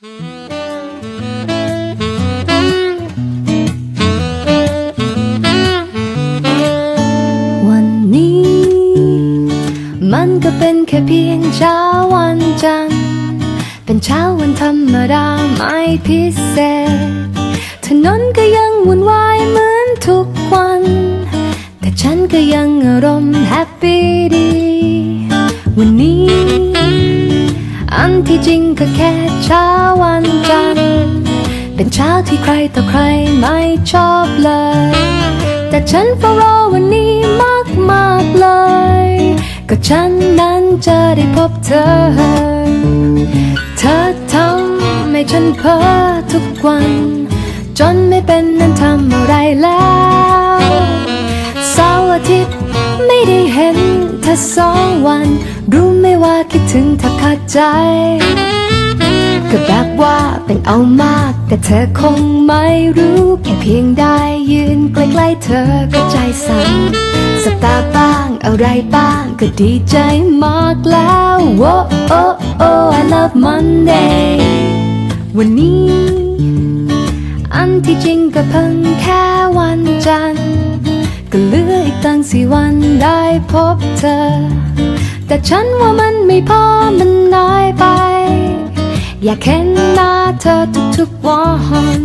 วันนี้ มันก็เป็นแค่เพียงเช้าวันจันทร์ เป็นเช้าวันธรรมดาไม่พิเศษ ถนนก็ยังวุ่นวายเหมือนทุกวัน แต่ฉันก็ยังอารมณ์แฮปปี้ดี วันนี้ ที่จริงก็แค่เช้าวันจันทร์เป็นเช้าที่ใครต่อใครไม่ชอบเลย แต่ฉันเฝ้ารอวันนี้มากมากเลย ก็ฉันนั้นจะได้พบเธอ เธอทำให้ฉันเพ้อทุกวัน จนไม่เป็นนั้นทำอะไรแล้วเสาร์อาทิตย์ไม่ได้เห็นเธอสองวันรู้ ว่าคิดถึงเธอขาดใจ ก็แบบว่าเป็นเอามาก แต่เธอคงไม่รู้ แค่เพียงได้ยืนใกล้ๆเธอก็ใจสั่นสตาบ้างอะไรบ้าง ก็ดีใจมากแล้วโอ้โอ้โอ้ I love Monday วันนี้ อันที่จริงก็เพิ่งแค่วันจันทร์ก็เหลืออีกตั้งสี่วันได้พบเธอ แต่ฉันว่ามันไม่พอมันน้อยไป อยากเห็นหน้าเธอทุกๆวัน